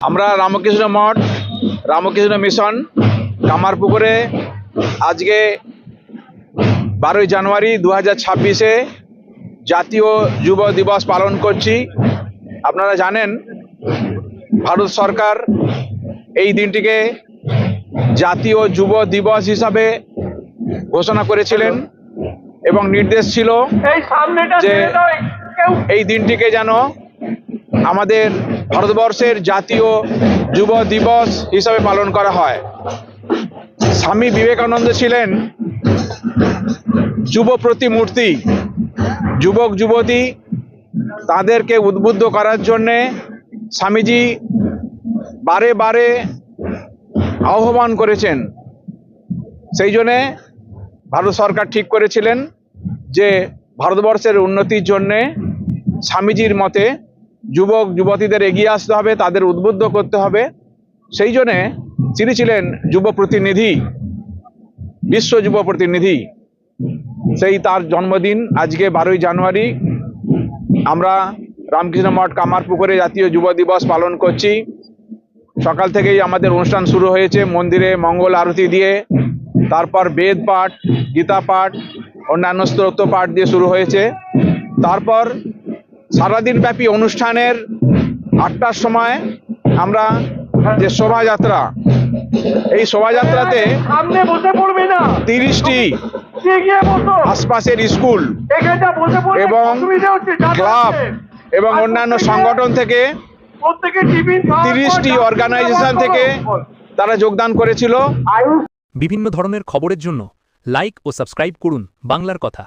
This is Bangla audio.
আমরা রামকৃষ্ণ মঠ রামকৃষ্ণ মিশন কামারপুকুরে আজকে বারোই জানুয়ারি দু হাজার ছাব্বিশে জাতীয় যুব দিবস পালন করছি। আপনারা জানেন ভারত সরকার এই দিনটিকে জাতীয় যুব দিবস হিসাবে ঘোষণা করেছিলেন এবং নির্দেশ ছিল যে এই দিনটিকে যেন আমাদের ভারতবর্ষের জাতীয় যুব দিবস হিসাবে পালন করা হয়। স্বামী বিবেকানন্দ ছিলেন যুব প্রতিমূর্তি। যুবক, যুবতী তাদেরকে উদ্বুদ্ধ করার জন্যে স্বামীজি বারে বারে আহ্বান করেছেন। সেই জন্যে ভারত সরকার ঠিক করেছিলেন যে ভারতবর্ষের উন্নতির জন্যে স্বামীজির মতে যুবক, যুবতীদের এগিয়ে আসতে হবে, তাদের উদ্বুদ্ধ করতে হবে। সেই জন্যে তিনি ছিলেন যুব প্রতিনিধি, বিশ্ব যুব প্রতিনিধি, সেই তার জন্মদিন আজকে বারোই জানুয়ারি। আমরা রামকৃষ্ণ মঠ, কামারপুকুরে জাতীয় যুব দিবস পালন করছি। সকাল থেকেই আমাদের অনুষ্ঠান শুরু হয়েছে, মন্দিরে মঙ্গল আরতি দিয়ে। তারপর বেদ পাঠ, গীতা পাঠ, অন্যান্য স্তোত্র পাঠ দিয়ে শুরু হয়েছে। তারপর সারাদিন ব্যাপী অনুষ্ঠানের আটটার সময় আমরা যে শোভাযাত্রা এই শোভাযাত্রাতে তিরিশটি আশপাশের স্কুল এবং। ক্লাব এবং অন্যান্য সংগঠন থেকে তিরিশটি অর্গানাইজেশন থেকে তারা যোগদান করেছিল। বিভিন্ন ধরনের খবরের জন্য লাইক ও সাবস্ক্রাইব করুন বাংলার কথা।